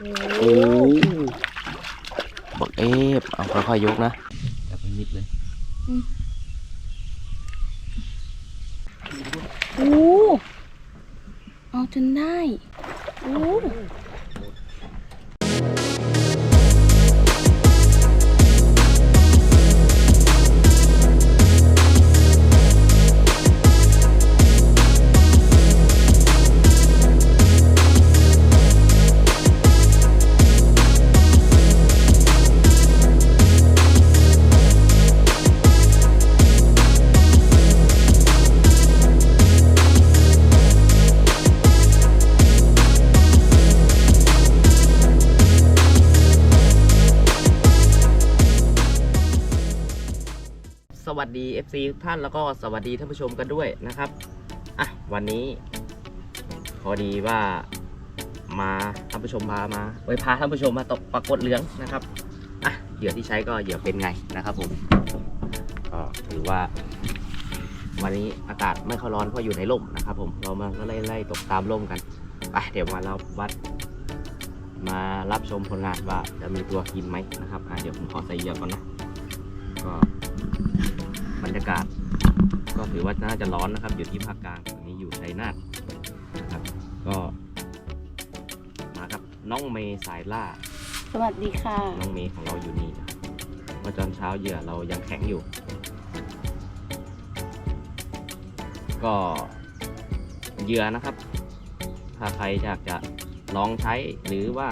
โอ้บักเอฟเอาค่อยๆยกนะจับไปมิดเลยโอ้เอาจนได้โอ้ FC ทุกท่านแล้วก็สวัสดีท่านผู้ชมกันด้วยนะครับอะวันนี้ พอดีว่ามาท่านผู้ชมพามาไว้พาท่านผู้ชมมาตกปรากฏเหลืองนะครับอะเหยื่อที่ใช้ก็เหยื่อเป็นไงนะครับผมก็ถือว่า วันนี้อากาศไม่ค่อยร้อนเพราะอยู่ในร่มนะครับ ผมเรามาก็ไล่ไล่ตกตามร่มกันไปเดี๋ยวมาเราวัด มารับชมผลงานว่าจะมีตัวกินไหมนะครับอะเดี๋ยวผมขอใส่เหยื่อก่อนนะก็ บรรยากาศ ก็ถือว่าน่าจะร้อนนะครับ อยู่ที่ภาคกลางตอนนี้อยู่ชัยนาทนะครับก็มากับน้องเมย์สายล่า สวัสดีค่ะ น้องเมย์ของเราอยู่นี่นะครับเมื่อตอนเช้าเหยื่อเรายังแข็งอยู่ ก็เหยื่อนะครับ ถ้าใครอยากจะลองใช้หรือว่า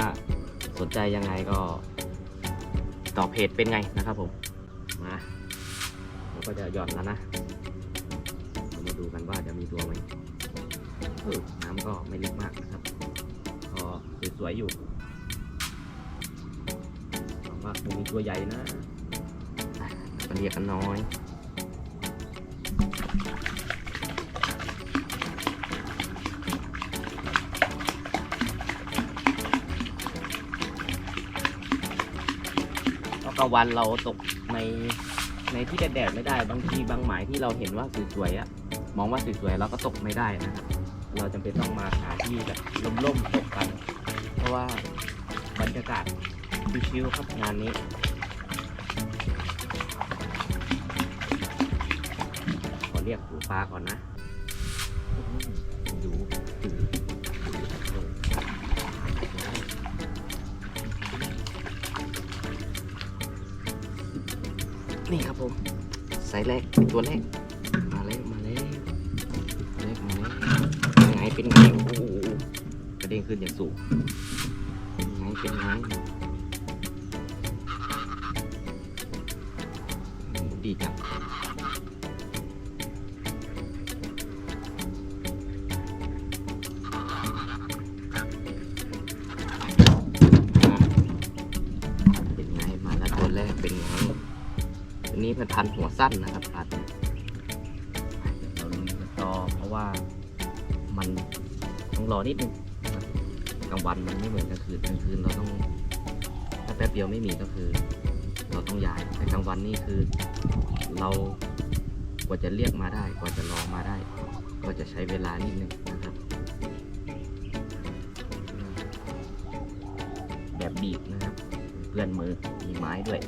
สนใจยังไงก็ต่อเพจเป็นไงนะครับผม มา เราก็จะหย่อนแล้วนะเรามาดูกันว่าจะมีตัวไหมน้ำก็ไม่ลึกมากนะครับก็สวยๆอยู่หวังว่าคงมีตัวใหญ่นะอะมาเรียกกันน้อยก็กลางวันเราตกใน ในที่แดดๆไม่ได้บางทีบางหมายที่เราเห็นว่าสวยๆอะมองว่าสวยๆเราก็ตกไม่ได้นะครับเราจำเป็นต้องมาหาที่แบบร่มๆตกกัน เพราะว่าบรรยากาศชิวๆครับงานนี้ขอเรียกหูปลาก่อนนะดูดู นี่ครับผมไซส์แรกเป็นตัวแรก มาแล้วมาแล้วเล็กมาแล้วเป็นไงเป็นไงโอ้โหกระเด้งขึ้นอย่างสูงเป็นไงเป็นไงดีจัง นี้เป็นพันหัวสั้นนะครับพันธุ์เราลุยกันต่อเพราะว่ามันต้องรอนิดนึงกลางวันมันไม่เหมือนกลางคืนกลางคืนเราต้องถ้าแป๊บเดียวไม่มีก็คือ เราต้องย้ายแต่กลางวันนี่คือ เรากว่าจะเรียกมาได้ กว่าจะรอมาได้ ก็จะใช้เวลานิดนึงนะครับ แบบบีบนะครับ เพื่อนมือมีไม้ด้วย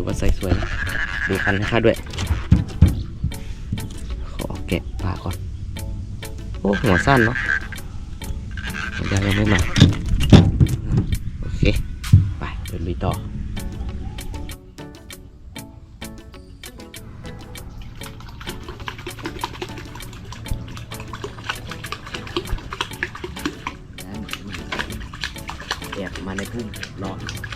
ถือว่าไซส์สวยนะดูคันให้ข้าด้วย ขอแกะปลาก่อน โอ้หัวสั้นเนาะหัวยาวยังไม่มา โอเค ไปเดินลุยต่อแอบมาในพุ่มรออ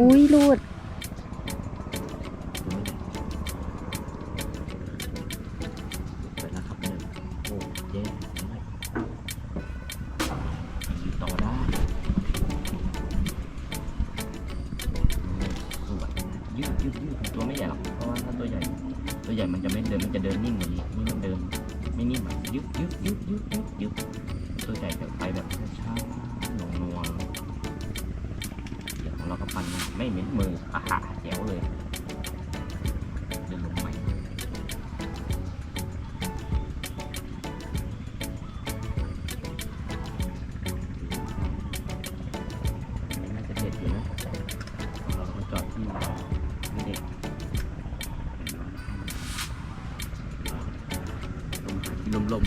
อุ้ยรูด เปิแล้วครับเนี่ยโอเย้อยู่ต่อได้ยยืดยืดยืดตัวไม่ใหญ่หรอกเพราะว่าถ้าตัวใหญ่ ตัวใหญ่มันจะไม่เดินมันจะเดินนิ่งกว่านี้นี่มัเดินไม่นิ่งแบบยืดยืดยืดยืดยืดตัวใหญ่จะไปแบบช้าๆน่วงๆ เดี๋ยวของเราก็ปั่นไม่เหม็นมืออาหาแจ๋วเลยเดินลงใหม่น่าจะเด็ดอยู่นะเราก็จอดที่ไม่เด็ดลมหาที่ลม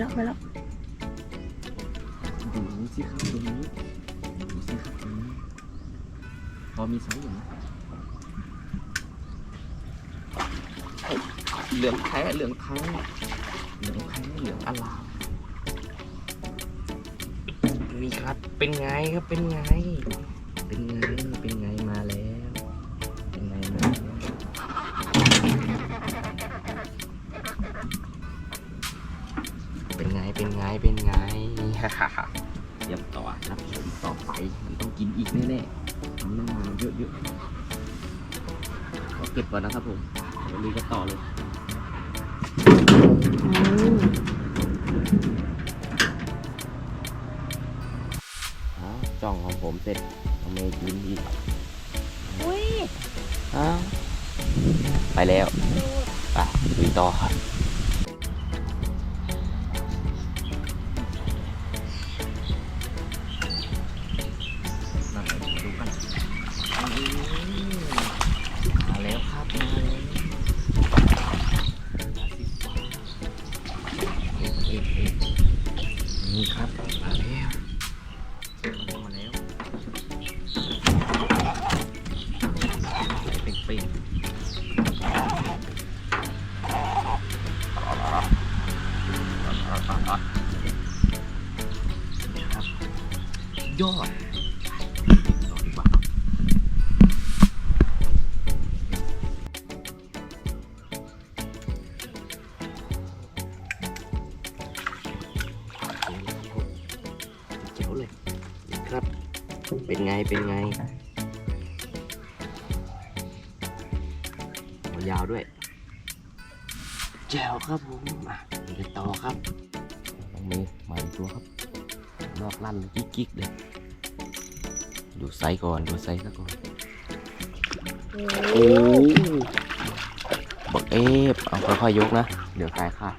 แล้วไปแล้วดูสิครับตรงนี้ดูสิครับตรงนี้พอมีไซส์อยู่นะเหลืองแท้เหลืองแท้เหลืองแท้เหลืองอลามนี่ครับเป็นไงครับเป็นไง เป็นไงเป็นไง เป็นไงเป็นไงเป็นไงเดี๋ยวต่อรับชมต่อไปมันต้องกินอีกแน่ๆทำหน้ามันเยอะๆขอเก็บก่อนนะครับผมเดี๋ยวลุยกันต่อเลยอ๋อจ้องของผมเสร็จทำไมกินอีกอุ้ยอ้าวไปแล้ว ไปลุยต่อ ครับ เป็นไงเป็นไงหัวยาวด้วย แจ๋วครับผมมาไปต่อครับน้องเมย์มาอีกตัวครับนอกลั่นกิ๊กๆเลยดูไซส์ก่อนดูไซส์ซะก่อนโอ้บักเอฟเอาค่อยๆยกนะ เดี๋ยวกายค่ะ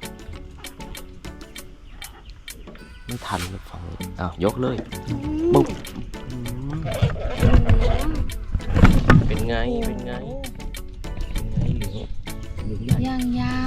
ไม่ทันเลยฝั่งนี้อ้าวยกเลยปุ๊บอืมเป็นไงเป็นไงเป็นไงเหลืองเหลืองใหญ่ยางยาว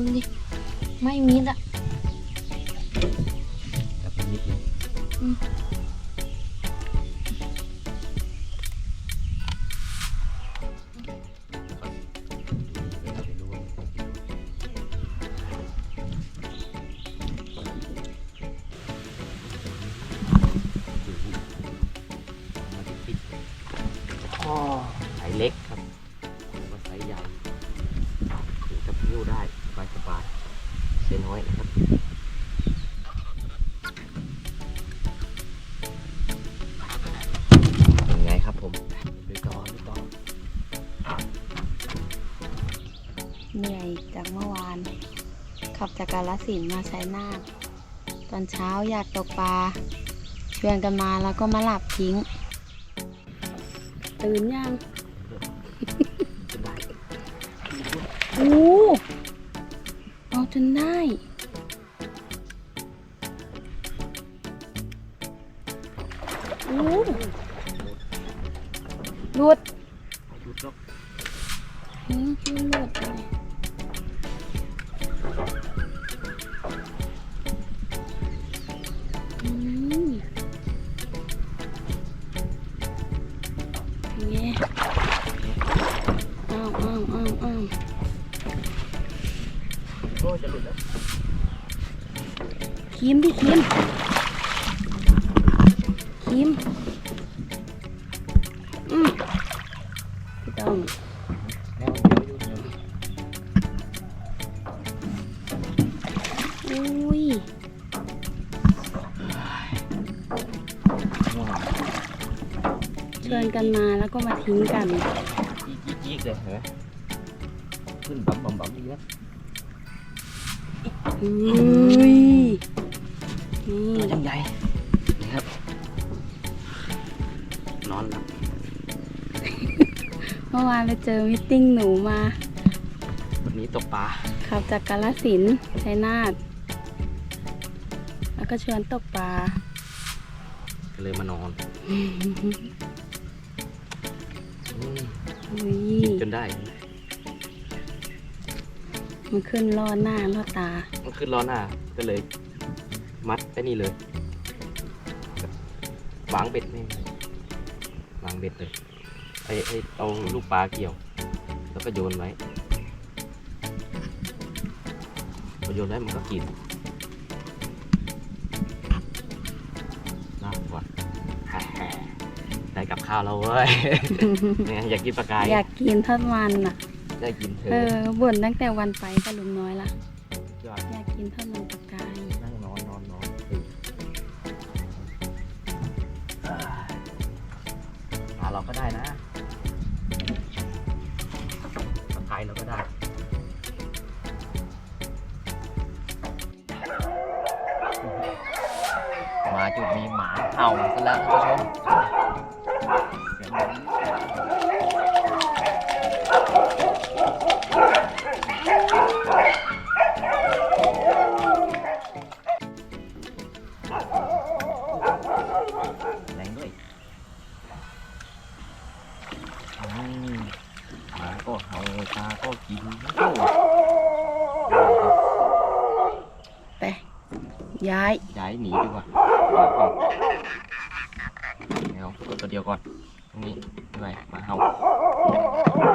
เอาพึ่งดิไม่มิดอะจับนิดเลยอืมอ๋อ กาลสินมาใช้นาทตอนเช้าอยากตกปลาชวนกันมาแล้วก็มาหลับทิ้ง ตื่นยังอู้เอาจนได้ มดิครีมครีมอืมพี่ต้องแนวเดียวอยู่เดียวอยู่อุ้ยง่วงชวนกันมาแล้วก็มาทิ้งกันจี๊ดจี๊ดจี๊ดเลยเห็นไหมขึ้นบั๊มบั๊มบั๊มดีนะอุ้ยนี่ ตัวยังใหญ่นี่ครับ นอนหลับเมื่อวานไปเจอมิทติ้งหนูมา วันนี้ตกปลาขับจากกาลสินธุ์ชัยนาทแล้วก็ชวนตกปลาก็เลยมานอนอืมอุ้ยกินจนได้ มันขึ้นล่อหน้าล่อตา มันขึ้นล้อหน้าก็เลย มัดไอ้นี่เลยวางเบ็ดนี่วางเบ็ดเลยไอ้ไอ้เอาลูกปลาเกี่ยว แล้วก็โยนไว้พอโยนไว้มันก็กินน่ากว่าแฮ่ๆได้กับข้าวแล้วเว้ยเนี่ยอยากกินปลากายอยากกินทอดมันอะ ได้กินเถเออะอบ่นตั้งแต่วันไปกับลุงน้อยละ ยอดอยากกินทอดมันปลากายนั่งนอนนอนนอนหาเราก็ได้นะปลากายเราก็ได้มาจุดนี้หมาเห่าซะแล้วท่านผู้ชมายหนีดีกว่าเอากดตัวเดียวก่อน ตรงนี้ไปมาเห่า